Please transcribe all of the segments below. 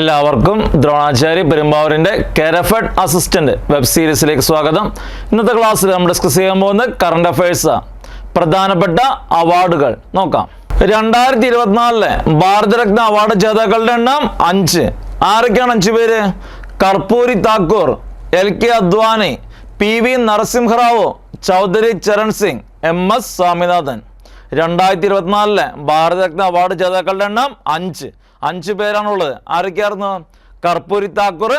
എല്ലാവർക്കും ദ്രോണാചാര്യ പെരുമ്പാവൂരിന്റെ കെരഫഡ് അസിസ്റ്റന്റ് വെബ് സീരീസിലേക്ക് സ്വാഗതം. ഇന്നത്തെ ക്ലാസ്സിൽ നമ്മൾ ഡിസ്കസ് ചെയ്യാൻ പോകുന്നത് കറണ്ട് അഫയേഴ്സ് പ്രധാനപ്പെട്ട അവാർഡുകൾ. നോക്കാം. രണ്ടായിരത്തി ഇരുപത്തിനാലിലെ ഭാരതരത്ന അവാർഡ് ജേതാക്കളുടെ എണ്ണം അഞ്ച്. ആരൊക്കെയാണ് അഞ്ച് പേര്? Karpoori Thakur L K Advani P V Narasimha Rao Chaudhary Charan Singh M S Swaminathan. രണ്ടായിരത്തി ഇരുപത്തിനാലിലെ ഭാരതരത്ന അവാർഡ് ജേതാക്കളുടെ എണ്ണം അഞ്ച്. അഞ്ച് പേരാണുള്ളത്. ആരൊക്കെയായിരുന്നു? Karpoori Thakur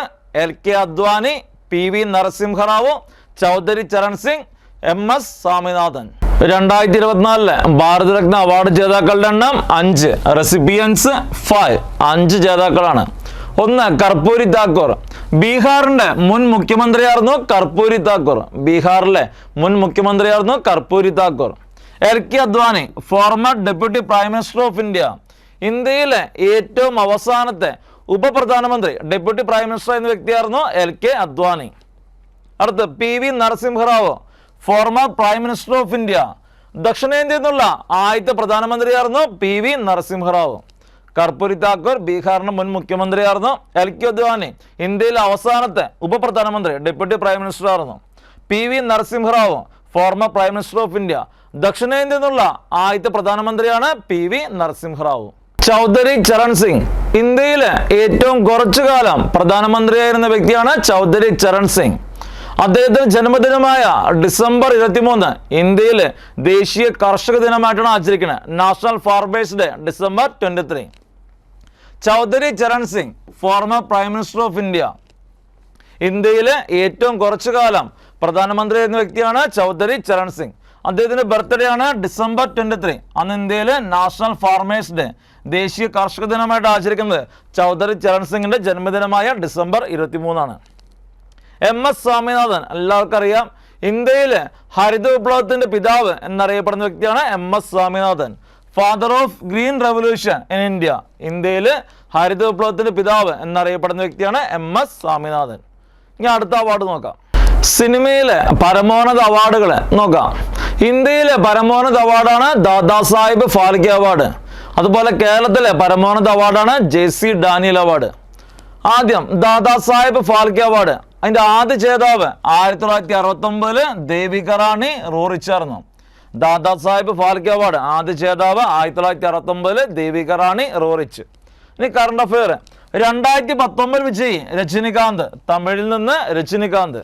L K Advani P V Narasimha Rao Chaudhary Charan Singh M S Swaminathan. രണ്ടായിരത്തി ഇരുപത്തിനാലിലെ Bharat Ratna award ജേതാക്കളുടെ എണ്ണം അഞ്ച് റെസിപ്പിയൻസ് ഫൈവ് അഞ്ച് ജേതാക്കളാണ്. ഒന്ന് കർപ്പൂരി താക്കൂർ. ബീഹാറിന്റെ മുൻ മുഖ്യമന്ത്രിയായിരുന്നു കർപ്പൂരി താക്കൂർ. ബീഹാറിലെ മുൻ മുഖ്യമന്ത്രിയായിരുന്നു Karpoori Thakur. L K Advani former deputy prime minister of India ഇന്ത്യയിലെ ഏറ്റവും അവസാനത്തെ ഉപപ്രധാനമന്ത്രി ഡെപ്യൂട്ടി പ്രൈം മിനിസ്റ്റർ എന്ന വ്യക്തിയായിരുന്നു എൽ കെ അദ്വാനി. അടുത്ത് P V Narasimha Rao former prime minister of India ദക്ഷിണേന്ത്യയിൽ നിന്നുള്ള ആദ്യത്തെ പ്രധാനമന്ത്രിയായിരുന്നു പി വി നരസിംഹറാവു. കർപ്പൂരി താക്കൂർ ബീഹാറിന്റെ മുൻ മുഖ്യമന്ത്രിയായിരുന്നു എൽ കെ അദ്വാനി. ഇന്ത്യയിലെ അവസാനത്തെ ഉപപ്രധാനമന്ത്രി ഡെപ്യൂട്ടി പ്രൈം മിനിസ്റ്റർ ആയിരുന്നു P V Narasimha Rao former prime minister of India ദക്ഷിണേന്ത്യയിൽ നിന്നുള്ള ആദ്യത്തെ പ്രധാനമന്ത്രിയാണ് പി വി നരസിംഹറാവു. ചൗധരി ചരൺ സിംഗ്. ഇന്ത്യയിലെ ഏറ്റവും കുറച്ചു കാലം പ്രധാനമന്ത്രിയായിരുന്ന വ്യക്തിയാണ് ചൗധരി ചരൺ സിംഗ്. അദ്ദേഹത്തിന്റെ ജന്മദിനമായ ഡിസംബർ ഇരുപത്തിമൂന്ന് ഇന്ത്യയിലെ ദേശീയ കർഷക ദിനമായിട്ടാണ് ആചരിക്കുന്നത്. National farmers day December twenty three Chaudhary Charan Singh former prime minister of India ഇന്ത്യയിലെ ഏറ്റവും കുറച്ചു കാലം പ്രധാനമന്ത്രി എന്ന വ്യക്തിയാണ് ചൗധരി ചരൺ സിംഗ്. അദ്ദേഹത്തിന്റെ ബർത്ത്ഡേ ആണ് ഡിസംബർ ട്വന്റി ത്രീ അന്ന് ഇന്ത്യയിലെ നാഷണൽ ഫാർമേഴ്സ് ഡേ ദേശീയ കാർഷിക ദിനമായിട്ട് ആചരിക്കുന്നത് ചൗധരി ചരൺ സിംഗിന്റെ ജന്മദിനമായ ഡിസംബർ ഇരുപത്തിമൂന്നാണ്. എം എസ് സ്വാമിനാഥൻ എല്ലാവർക്കും അറിയാം ഇന്ത്യയിലെ ഹരിത വിപ്ലവത്തിന്റെ പിതാവ് എന്നറിയപ്പെടുന്ന വ്യക്തിയാണ് M S Swaminathan. Father of green revolution in India ഇന്ത്യയിലെ ഹരിത വിപ്ലവത്തിന്റെ പിതാവ് എന്നറിയപ്പെടുന്ന വ്യക്തിയാണ് എം എസ് സ്വാമിനാഥൻ. ഇനി അടുത്ത അവാർഡ് നോക്കാം. സിനിമയിലെ പരമോന്നത അവാർഡുകൾ നോക്കാം. ഇന്ത്യയിലെ പരമോന്നത അവാർഡാണ് ദാദാ സാഹിബ് ഫാൽക്കെ അവാർഡ്. അതുപോലെ കേരളത്തിലെ പരമോന്നത അവാർഡാണ് ജെ സി ഡാനിയൽ അവാർഡ്. ആദ്യം ദാദാ സാഹിബ് ഫാൽക്കെ അവാർഡ്. അതിന്റെ ആദ്യ ജേതാവ് ആയിരത്തി തൊള്ളായിരത്തി അറുപത്തി ഒമ്പതിൽ ദേവിക റാണി റോറിച്ചായിരുന്നു ദാദാ സാഹിബ് ഫാൽക്കെ അവാർഡ്. ആദ്യ ജേതാവ് ആയിരത്തി തൊള്ളായിരത്തി അറുപത്തി ഒമ്പതിൽ ദേവിക റാണി റോറിച്ച് ഇനി കറണ്ട് അഫെയർ രണ്ടായിരത്തി പത്തൊമ്പത് വിജയി രജനികാന്ത്. തമിഴിൽ നിന്ന് രജനികാന്ത്.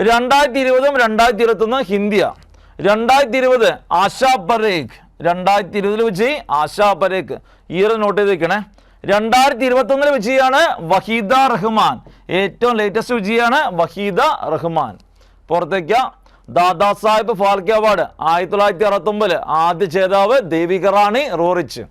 രണ്ടായിരത്തി ഇരുപതും രണ്ടായിരത്തി ഇരുപത്തി ഒന്ന് ഹിന്ദിയ. രണ്ടായിരത്തി ഇരുപത് ആശാ പരേഖ്. രണ്ടായിരത്തി ഇരുപതിൽ വെച്ച് ആശാ പരേഖ് ഈ ഒരു നോട്ട് ചെയ്ത് വെക്കണേ രണ്ടായിരത്തി ഇരുപത്തി ഒന്നിലെ വിജയാണ് വഹീദ റഹ്മാൻ. ഏറ്റവും ലേറ്റസ്റ്റ് വിജയാണ് വഹീദ റഹ്മാൻ. പുറത്തേക്ക. ദാദാ സാഹിബ് ഫാൽക്കെ അവാർഡ് ആയിരത്തി തൊള്ളായിരത്തി അറുപത്തൊമ്പതിൽ ആദ്യ ജേതാവ് Devika Rani Roerich.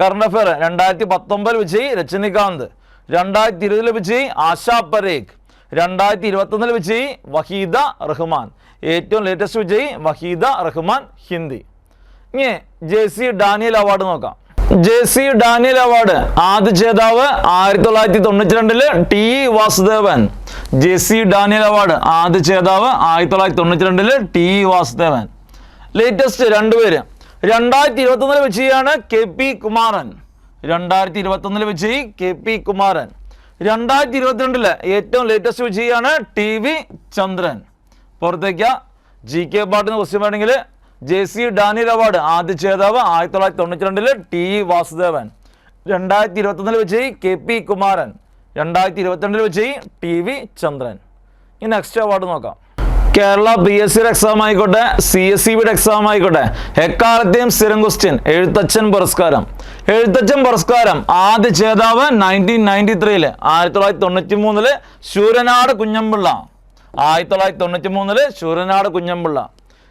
Current affair രണ്ടായിരത്തി പത്തൊമ്പതിൽ വിജയി രജനികാന്ത്. രണ്ടായിരത്തി ഇരുപതിൽ വിജയി ആശാ പരേഖ്. രണ്ടായിരത്തി ഇരുപത്തൊന്നിൽ വിജയി വഹീദ റഹ്മാൻ. ഏറ്റവും ലേറ്റസ്റ്റ് വിജയി വഹീദ റഹ്മാൻ ഹിന്ദി. ഇനി ജെ സി ഡാനിയൽ അവാർഡ് നോക്കാം. ജെ സി ഡാനിയൽ അവാർഡ് ആദ്യ ജേതാവ് ആയിരത്തി തൊള്ളായിരത്തി തൊണ്ണൂറ്റി രണ്ടിൽ T Vasudevan. J C Daniel award ആദ്യ ജേതാവ് ആയിരത്തി തൊള്ളായിരത്തി തൊണ്ണൂറ്റി രണ്ടിൽ ടി വാസുദേവൻ. ലേറ്റസ്റ്റ് രണ്ടുപേര് രണ്ടായിരത്തി ഇരുപത്തൊന്നിലെ വിജയിയാണ് കെ പി കുമാരൻ. രണ്ടായിരത്തി ഇരുപത്തൊന്നിലെ വിജയി കെ പി കുമാരൻ. രണ്ടായിരത്തി ഇരുപത്തിരണ്ടിൽ ഏറ്റവും ലേറ്റസ്റ്റ് വിജയിയാണ് ടി വി ചന്ദ്രൻ. പുറത്തേക്ക് ജി കെ പാട്ടിന് ക്വസ്റ്റ്യൻ വേണമെങ്കിൽ ജെ സി ഡാനിയൽ അവാർഡ് ആദ്യ ജേതാവ് ആയിരത്തി തൊള്ളായിരത്തി തൊണ്ണൂറ്റി രണ്ടിൽ ടി വാസുദേവൻ. രണ്ടായിരത്തി ഇരുപത്തൊന്നിൽ വിജയി കെ പി കുമാരൻ. രണ്ടായിരത്തി ഇരുപത്തിരണ്ടിൽ വിജയി ടി വി ചന്ദ്രൻ. ഇനി നെക്സ്റ്റ് അവാർഡ് നോക്കാം. കേരള ബി എസ് സിയുടെ എക്സാം ആയിക്കോട്ടെ സി എസ് സി ബിയുടെ എക്സാം ആയിക്കോട്ടെ എക്കാലത്തെയും സ്ഥിരം ക്വസ്റ്റ്യൻ എഴുത്തച്ഛൻ പുരസ്കാരം. എഴുത്തച്ഛൻ പുരസ്കാരം ആദ്യ ജേതാവ് നയന്റീൻ നയന്റി ത്രീയിൽ ആയിരത്തി തൊള്ളായിരത്തി തൊണ്ണൂറ്റി മൂന്നിൽ ശൂരനാട് കുഞ്ഞമ്പിള്ള. ആയിരത്തി തൊള്ളായിരത്തി തൊണ്ണൂറ്റി മൂന്നിൽ ശൂരനാട് കുഞ്ഞമ്പിള്ള.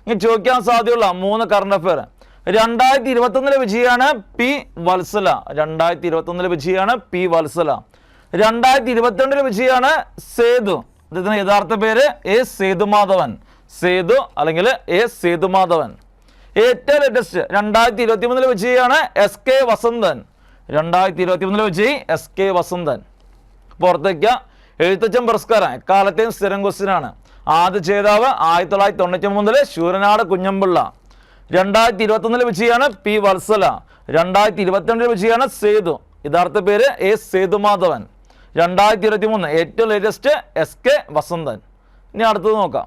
ഇനി ചോദിക്കാൻ സാധ്യതയുള്ള മൂന്ന് കറണ്ട് അഫയർ രണ്ടായിരത്തി ഇരുപത്തൊന്നിലെ വിജയാണ് പി വത്സല. രണ്ടായിരത്തി ഇരുപത്തൊന്നിലെ വിജയാണ് പി വത്സല. രണ്ടായിരത്തി ഇരുപത്തിരണ്ടിലെ വിജയാണ് സേതു. അദ്ദേഹത്തിന് യഥാർത്ഥ പേര് എ സേതുമാധവൻ. സേതു അല്ലെങ്കിൽ എ സേതുമാധവൻ. ഏറ്റവും ലേറ്റസ്റ്റ് രണ്ടായിരത്തി ഇരുപത്തി മൂന്നിലെ വിജയാണ് എസ് കെ വസന്തൻ. രണ്ടായിരത്തി ഇരുപത്തി മൂന്നിലെ വിജയി എസ് കെ വസന്തൻ. പുറത്തേക്ക് എഴുത്തച്ഛൻ പുരസ്കാരം. എക്കാലത്തെയും സ്ഥിരം ക്വസ്റ്റ്യൻ ആണ്. ആദ്യ ജേതാവ് ആയിരത്തി തൊള്ളായിരത്തി തൊണ്ണൂറ്റി മൂന്നിലെ ശൂരനാട് കുഞ്ഞമ്പിള്ള. രണ്ടായിരത്തി ഇരുപത്തൊന്നിലെ വിജയാണ് പി വത്സല. രണ്ടായിരത്തി ഇരുപത്തിരണ്ടിലെ വിജയാണ് സേതു. യഥാർത്ഥ പേര് എ സേതുമാധവൻ. രണ്ടായിരത്തി ഇരുപത്തി മൂന്ന് ഏറ്റവും ലേറ്റസ്റ്റ് എസ് കെ വസന്തൻ. ഇനി അടുത്തത് നോക്കാം.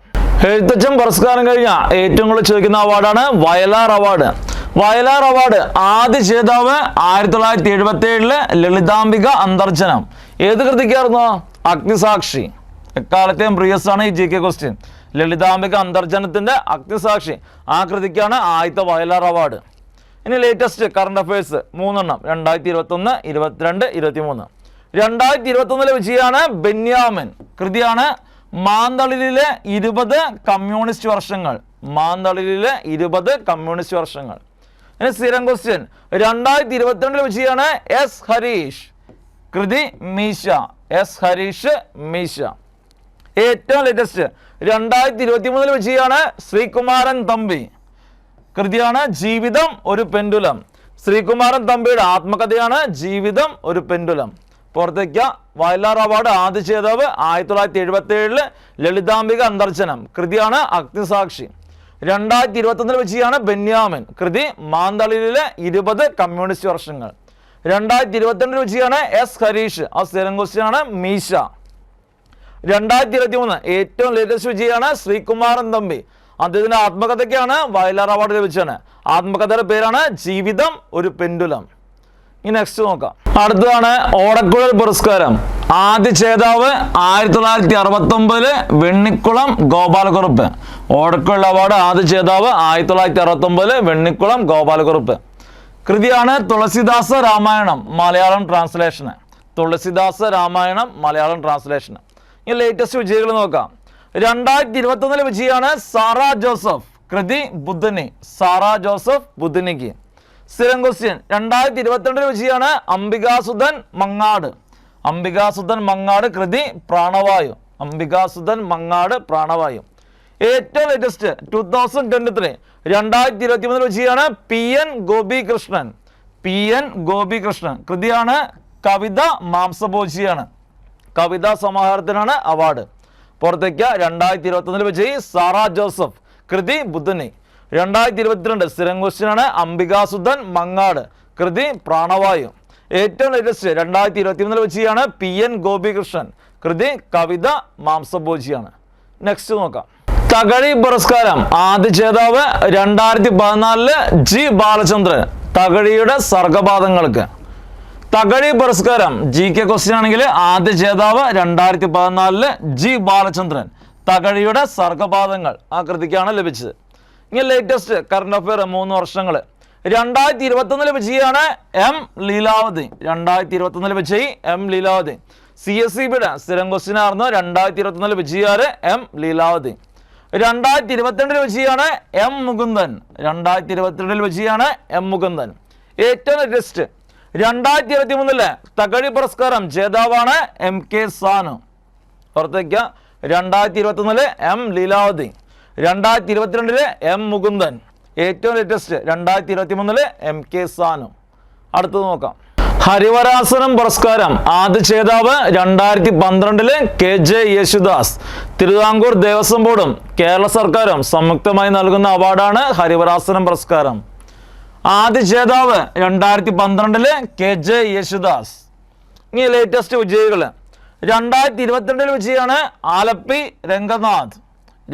എഴുത്തച്ഛൻ പുരസ്കാരം കഴിഞ്ഞ ഏറ്റവും കൂടുതൽ ചോദിക്കുന്ന അവാർഡാണ് വയലാർ അവാർഡ് വയലാർ അവാർഡ് ആദ്യ ജേതാവ് ആയിരത്തി തൊള്ളായിരത്തി എഴുപത്തി ഏഴിൽ ലളിതാംബിക അന്തർജനം ഏത് കൃതിക്കായിരുന്നു? അഗ്നിസാക്ഷി. എക്കാലത്തെയും പ്രിയസ് ആണ് ഈ ജി കെ ക്വസ്റ്റ്യൻ ലളിതാംബിക അന്തർജനത്തിന്റെ അഗ്നിസാക്ഷി ആ കൃതിക്കാണ് ആദ്യത്തെ വയലാർ അവാർഡ് ഇനി ലേറ്റസ്റ്റ് കറണ്ട് അഫയേഴ്സ് മൂന്നെണ്ണം രണ്ടായിരത്തി ഇരുപത്തി ഒന്ന് ഇരുപത്തിരണ്ട് ഇരുപത്തി മൂന്ന് രണ്ടായിരത്തി ഇരുപത്തി ഒന്നിലെ വിജയമാണ് ബെന്യാമൻ. കൃതിയാണ് മാന്തളിലെ ഇരുപത് കമ്മ്യൂണിസ്റ്റ് വർഷങ്ങൾ. മാന്തളിലെ ഇരുപത് കമ്മ്യൂണിസ്റ്റ് വർഷങ്ങൾ. ഇനി സ്ഥിരം ക്വസ്റ്റ്യൻ രണ്ടായിരത്തി ഇരുപത്തിരണ്ടിലെ വിജയമാണ് എസ് ഹരീഷ് കൃതി മീശ. എസ് ഹരീഷ് മീശ. ഏറ്റവും ലേറ്റസ്റ്റ് രണ്ടായിരത്തി ഇരുപത്തി മൂന്നിൽ വിജയാണ് ശ്രീകുമാരൻ തമ്പി. കൃതിയാണ് ജീവിതം ഒരു പെൻഡുലം. ശ്രീകുമാരൻ തമ്പിയുടെ ആത്മകഥയാണ് ജീവിതം ഒരു പെൻഡുലം. പുറത്തേക്ക വയലാർ അവാർഡ് ആദ്യ ജേതാവ് ആയിരത്തി തൊള്ളായിരത്തി എഴുപത്തി ഏഴിൽ ലളിതാംബിക അന്തർജനം കൃതിയാണ് അഗ്നിസാക്ഷി. രണ്ടായിരത്തി ഇരുപത്തൊന്നിൽ വെച്ചാണ് ബെന്യാമിൻ. കൃതി മാന്തളിലെ ഇരുപത് കമ്മ്യൂണിസ്റ്റ് വർഷങ്ങൾ. രണ്ടായിരത്തി ഇരുപത്തിരണ്ടിൽ വെച്ചാണ് എസ് ഹരീഷ്. ആ സ്ഥിരം ക്വസ്റ്റ്യനാണ് മീശ. രണ്ടായിരത്തി ഇരുപത്തി മൂന്ന് ഏറ്റവും ലേറ്റസ്റ്റ് വിജയമാണ് ശ്രീകുമാരൻ തമ്പി. അദ്ദേഹത്തിന്റെ ആത്മകഥയ്ക്കാണ് വയലാർ അവാർഡ് ലഭിച്ചത്. ആത്മകഥയുടെ പേരാണ് ജീവിതം ഒരു പെൻഡുലം. ഇനി നെക്സ്റ്റ് നോക്കാം. അടുത്തതാണ് ഓടക്കുഴൽ പുരസ്കാരം. ആദ്യ ജേതാവ് ആയിരത്തി തൊള്ളായിരത്തി അറുപത്തി ഒമ്പതിൽ വെണ്ണിക്കുളം ഗോപാലകുറുപ്പ് ഓടക്കുഴൽ അവാർഡ് ആദ്യ ജേതാവ് ആയിരത്തി തൊള്ളായിരത്തി അറുപത്തി ഒമ്പതിൽ വെണ്ണിക്കുളം ഗോപാലകുറുപ്പ് കൃതിയാണ് തുളസിദാസ രാമായണം മലയാളം ട്രാൻസ്ലേഷന് തുളസിദാസ രാമായണം മലയാളം ട്രാൻസ്ലേഷന് ഈ ലേറ്റസ്റ്റ് വിജയികൾ നോക്കാം. രണ്ടായിരത്തി ഇരുപത്തി ഒന്നിലെ വിജയമാണ് സാറ ജോസഫ്. കൃതി ബുദ്ധനി. Sara Joseph ബുദ്ധനിക്ക്. സ്ഥിരം ക്വസ്റ്റ്യൻ രണ്ടായിരത്തി ഇരുപത്തിരണ്ടിലെ വിജയമാണ് അംബികാസുധൻ മങ്ങാട്. അംബികാസുധൻ മങ്ങാട് കൃതി പ്രാണവായു. അംബികാസുധൻ മങ്ങാട് പ്രാണവായു. ഏറ്റവും latest two thousand twenty three രണ്ടായിരത്തി ഇരുപത്തി മൂന്നിൽ വിജയമാണ് P N Gopikrishnan. P N Gopikrishnan. കൃതിയാണ് കവിത മാംസഭോജിയാണ്. കവിതാ സമാഹാരത്തിനാണ് അവാർഡ്. പുറത്തേക്ക് രണ്ടായിരത്തി ഇരുപത്തി ഒന്നിൽ വിജയി സാറ ജോസഫ് കൃതി ബുദ്ധനി. രണ്ടായിരത്തി ഇരുപത്തിരണ്ട് സ്ഥിരം ക്വസ്റ്റ്യനാണ് അംബികാസുദ്ധൻ മങ്ങാട് കൃതി പ്രാണവായു. ഏറ്റവും ലേറ്റസ്റ്റ് രണ്ടായിരത്തി ഇരുപത്തി മൂന്നിൽ വിജയാണ് പി എൻ ഗോപികൃഷ്ണൻ കൃതി കവിത മാംസഭോജിയാണ്. നെക്സ്റ്റ് നോക്കാം. തകഴി പുരസ്കാരം. ആദ്യ ജേതാവ് രണ്ടായിരത്തി പതിനാലിൽ ജി ബാലചന്ദ്രൻ തകഴിയുടെ സർഗപാദങ്ങൾക്ക് തകഴി പുരസ്കാരം ജി കെ ക്വസ്റ്റ്യൻ ആണെങ്കിൽ ആദ്യ ജേതാവ് രണ്ടായിരത്തി പതിനാലിൽ ജി ബാലചന്ദ്രൻ തകഴിയുടെ സർഗപാദങ്ങൾ ആ കൃതിക്കാണ് ലഭിച്ചത്. ഇനി ലേറ്റസ്റ്റ് കറണ്ട് അഫയർ മൂന്ന് വർഷങ്ങൾ രണ്ടായിരത്തി ഇരുപത്തി ഒന്നിലെ വിജയാണ് എം ലീലാവതി. രണ്ടായിരത്തി ഇരുപത്തി ഒന്നിലെ വിജയി M Leelavathi. C S C ബിയുടെ സ്ഥിരം ക്വസ്റ്റ്യൻ ആയിരുന്നു രണ്ടായിരത്തി ഇരുപത്തി ഒന്നിലെ വിജയാറ് എം ലീലാവതി. രണ്ടായിരത്തി ഇരുപത്തിരണ്ടിൽ വിജയാണ് എം മുകുന്ദൻ. രണ്ടായിരത്തി ഇരുപത്തിരണ്ടിൽ വിജയാണ് എം മുകുന്ദൻ. ഏറ്റവും ലേറ്റസ്റ്റ് രണ്ടായിരത്തി ഇരുപത്തി മൂന്നിലെ തകഴി പുരസ്കാരം ജേതാവാണ് എം കെ സാനു. ഓർത്തേക്ക രണ്ടായിരത്തി ഇരുപത്തി ഒന്നിൽ എം ലീലാവതി രണ്ടായിരത്തി ഇരുപത്തിരണ്ടിൽ എം മുകുന്ദൻ ഏറ്റവും ലേറ്റസ്റ്റ് രണ്ടായിരത്തി ഇരുപത്തി മൂന്നിൽ എം കെ സാനു. അടുത്തത് നോക്കാം. ഹരിവരാസനം പുരസ്കാരം ആദ്യ ജേതാവ് രണ്ടായിരത്തി പന്ത്രണ്ടിൽ കെ ജെ യേശുദാസ്. തിരുവിതാംകൂർ ദേവസ്വം ബോർഡും കേരള സർക്കാരും സംയുക്തമായി നൽകുന്ന അവാർഡാണ് ഹരിവരാസനം പുരസ്കാരം. ആദ്യ ജേതാവ് രണ്ടായിരത്തി പന്ത്രണ്ടിൽ കെ ജെ യേശുദാസ്. ഇനി ലേറ്റസ്റ്റ് വിജയികൾ രണ്ടായിരത്തി ഇരുപത്തിരണ്ടിൽ വിജയാണ് ആലപ്പി രംഗനാഥ്.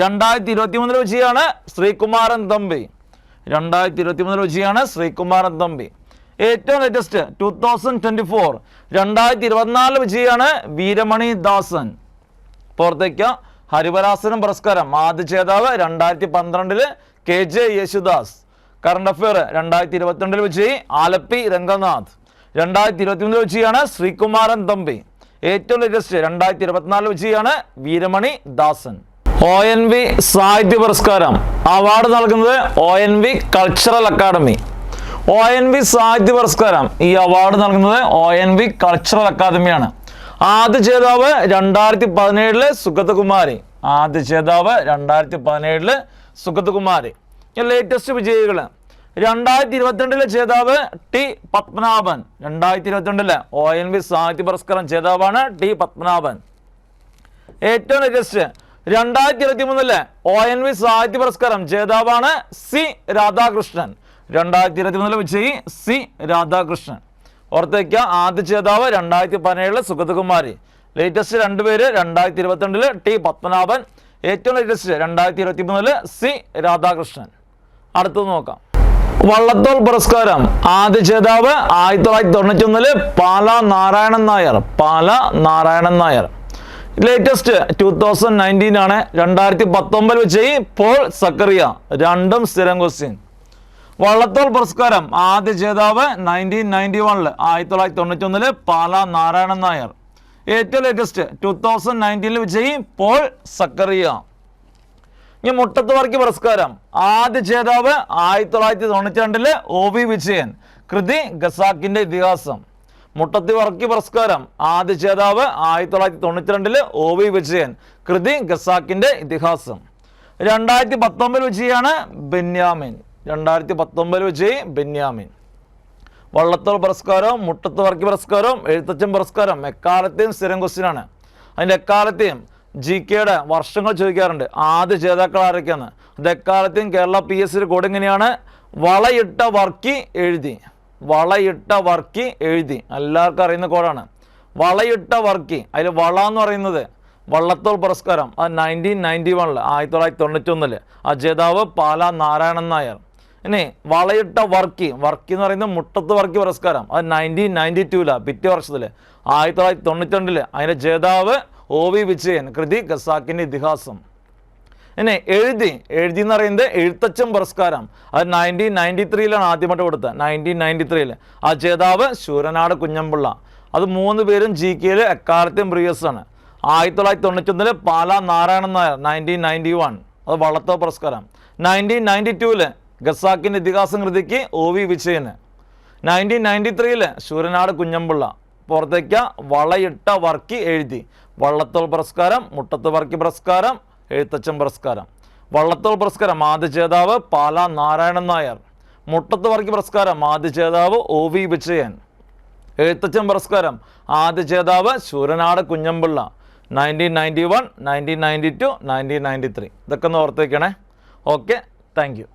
രണ്ടായിരത്തി ഇരുപത്തി മൂന്നിൽ വിജയാണ് ശ്രീകുമാരൻ തമ്പി. രണ്ടായിരത്തി ഇരുപത്തി മൂന്നിൽ വിജയാണ് ശ്രീകുമാരൻ തമ്പി. ഏറ്റവും latest two thousand twenty four രണ്ടായിരത്തി ഇരുപത്തിനാലിൽ വിജയാണ് വീരമണി ദാസൻ. പുറത്തേക്ക് ഹരിവരാസനം പുരസ്കാരം. ആദ്യ ജേതാവ് രണ്ടായിരത്തി പന്ത്രണ്ടിൽ K J Yesudas. Current affair രണ്ടായിരത്തി ഇരുപത്തിരണ്ടിൽ വെച്ച് ആലപ്പി രംഗനാഥ്. രണ്ടായിരത്തി ഇരുപത്തി മൂന്നിൽ വിജയാണ് ശ്രീകുമാരൻ തമ്പി. ഏറ്റവും ലേറ്റസ്റ്റ് രണ്ടായിരത്തി ഇരുപത്തിനാലിൽ വെച്ചാണ് Veeramani Dasan. O N V സാഹിത്യ പുരസ്കാരം. അവാർഡ് നൽകുന്നത് O N V cultural academy O N V സാഹിത്യ പുരസ്കാരം. ഈ അവാർഡ് നൽകുന്നത് ഒ എൻ വി കൾച്ചറൽ അക്കാദമിയാണ് ആദ്യ ജേതാവ് രണ്ടായിരത്തി പതിനേഴിൽ സുഗതകുമാരി. ആദ്യ ജേതാവ് രണ്ടായിരത്തി പതിനേഴിൽ സുഗതകുമാരി. ലേറ്റസ്റ്റ് വിജയികൾ രണ്ടായിരത്തി ഇരുപത്തിരണ്ടിലെ ജേതാവ് ടി പത്മനാഭൻ. രണ്ടായിരത്തി ഇരുപത്തിരണ്ടിലെ ഒ എൻ വി സാഹിത്യ പുരസ്കാരം ജേതാവാണ് ടി പത്മനാഭൻ. ഏറ്റവും ലേറ്റസ്റ്റ് രണ്ടായിരത്തി ഇരുപത്തി മൂന്നിലെ ഒ എൻ വി സാഹിത്യ പുരസ്കാരം ജേതാവാണ് സി രാധാകൃഷ്ണൻ. രണ്ടായിരത്തി ഇരുപത്തി മൂന്നിലെ വിജയി സി രാധാകൃഷ്ണൻ. ഓർത്തേക്ക ആദ്യ ജേതാവ് രണ്ടായിരത്തി പതിനേഴിലെ സുഗതകുമാരി. ലേറ്റസ്റ്റ് രണ്ടുപേര് രണ്ടായിരത്തി ഇരുപത്തിരണ്ടിൽ ടി പത്മനാഭൻ. ഏറ്റവും ലേറ്റസ്റ്റ് രണ്ടായിരത്തി ഇരുപത്തി മൂന്നിൽ സി രാധാകൃഷ്ണൻ. അടുത്തത് നോക്കാം. വള്ളത്തോൾ പുരസ്കാരം. ആദ്യ ജേതാവ് ആയിരത്തി തൊള്ളായിരത്തി തൊണ്ണൂറ്റി ഒന്നിൽ Pala Narayanan Nair. Pala Narayanan Nair. Latest two thousand nineteen ആണ്. രണ്ടായിരത്തി പത്തൊമ്പത് വെച്ച് പോൾ സക്കറിയ. രണ്ടും സ്ഥിരം ക്വസ്റ്റ്യൻ വള്ളത്തോൾ പുരസ്കാരം. ആദ്യ ജേതാവ് നയന്റീൻ നയന്റി വണ്ണിൽ ആയിരത്തി തൊള്ളായിരത്തി തൊണ്ണൂറ്റി ഒന്നിൽ പാല നാരായണൻ നായർ. ഏറ്റവും ലേറ്റസ്റ്റ് ടൂ തൗസൻഡ് നയന്റീനിൽ വിജയി പോൾ സക്കറിയ. ഇനി മുട്ടത്ത് വർക്കി പുരസ്കാരം. ആദ്യ ജേതാവ് ആയിരത്തി തൊള്ളായിരത്തി തൊണ്ണൂറ്റി രണ്ടിൽ ഒ വി വിജയൻ കൃതി ഗസാക്കിന്റെ ഇതിഹാസം. മുട്ടത്തി വർക്കി പുരസ്കാരം. ആദ്യ ജേതാവ് ആയിരത്തി തൊള്ളായിരത്തി തൊണ്ണൂറ്റി രണ്ടിൽ ഒ വി വിജയൻ കൃതി ഗസാക്കിന്റെ ഇതിഹാസം. രണ്ടായിരത്തി പത്തൊമ്പത് വിജയാണ് ബെന്യാമിൻ. രണ്ടായിരത്തി പത്തൊമ്പത് വിജയ് ബെന്യാമിൻ. വള്ളത്തോൾ പുരസ്കാരവും മുട്ടത്ത് വർക്കി പുരസ്കാരവും എഴുത്തച്ഛൻ പുരസ്കാരം എക്കാലത്തെയും സ്ഥിരം ക്വസ്റ്റ്യനാണ് അതിന്റെ എക്കാലത്തെയും ജി കെയുടെ വർഷങ്ങൾ ചോദിക്കാറുണ്ട്. ആദ്യ ജേതാക്കൾ ആരൊക്കെയാണ് അതെക്കാലത്തെയും കേരള പി എസ് സിയുടെ കോഡ് എങ്ങനെയാണ്? വളയിട്ട വർക്കി എഴുതി. വളയിട്ട വർക്കി എഴുതി. എല്ലാവർക്കും അറിയുന്ന കോഡാണ്. വളയിട്ട വർക്കി. അതിൽ വള എന്ന് പറയുന്നത് വള്ളത്തോൾ പുരസ്കാരം. അത് നയന്റീൻ നയന്റി വണ്ണിൽ ആയിരത്തി തൊള്ളായിരത്തി തൊണ്ണൂറ്റി ഒന്നിൽ ആ ജേതാവ് പാല നാരായണൻ നായർ. ഇനി വളയിട്ട വർക്കി. വർക്കി എന്ന് പറയുന്നത് മുട്ടത്ത് വർക്കി പുരസ്കാരം. അത് നയന്റീൻ നയന്റി ടൂല പിറ്റേ വർഷത്തിൽ ആയിരത്തി തൊള്ളായിരത്തി തൊണ്ണൂറ്റി രണ്ടിൽ അതിന്റെ ജേതാവ് ഒ വി വിജയൻ കൃതി ഖസാക്കിന്റെ ഇതിഹാസം. ഇനി എഴുതി എഴുതി എന്ന് പറയുന്നത് എഴുത്തച്ഛൻ പുരസ്കാരം. അത് നയന്റീൻ നയന്റി ത്രീയിലാണ് ആദ്യമായിട്ട് കൊടുത്തത്. നയന്റീൻ നയന്റി ത്രീയിൽ ആ ജേതാവ് ശൂരനാട് കുഞ്ഞമ്പിള്ള. അത് മൂന്ന് പേരും ജി കെയിൽ എക്കാലത്തെയും പ്രിയസ് ആണ്. ആയിരത്തി തൊള്ളായിരത്തി തൊണ്ണൂറ്റൊന്നിൽ Pala Narayanan Nair nineteen ninety one അത് വള്ളത്തോ പുരസ്കാരം. നയന്റീൻ നയന്റി ടുവിൽ ഗസാക്കിന്റെ ഇതിഹാസം കൃതിക്ക് ഒ വി വിജയന്. നയന്റീൻ നയന്റി ത്രീയിൽ ശൂരനാട് കുഞ്ഞമ്പിള്ള. പുറത്തേക്ക് വളയിട്ട വർക്കി എഴുതി. വള്ളത്തോൾ പുരസ്കാരം മുട്ടത്ത് വർക്കി പുരസ്കാരം എഴുത്തച്ഛൻ പുരസ്കാരം. വള്ളത്തോൾ പുരസ്കാരം ആദ്യ ജേതാവ് പാല നാരായണൻ നായർ. മുട്ടത്ത് വർക്കി പുരസ്കാരം ആദ്യ ജേതാവ് ഒ വി വിജയൻ. എഴുത്തച്ഛൻ പുരസ്കാരം ആദ്യ ജേതാവ് Sooranad Kunjanpillai. Nineteen ninety one nineteen ninety two nineteen ninety three ഇതൊക്കെ ഒന്ന് ഓർത്തേക്കണേ. Okay thank you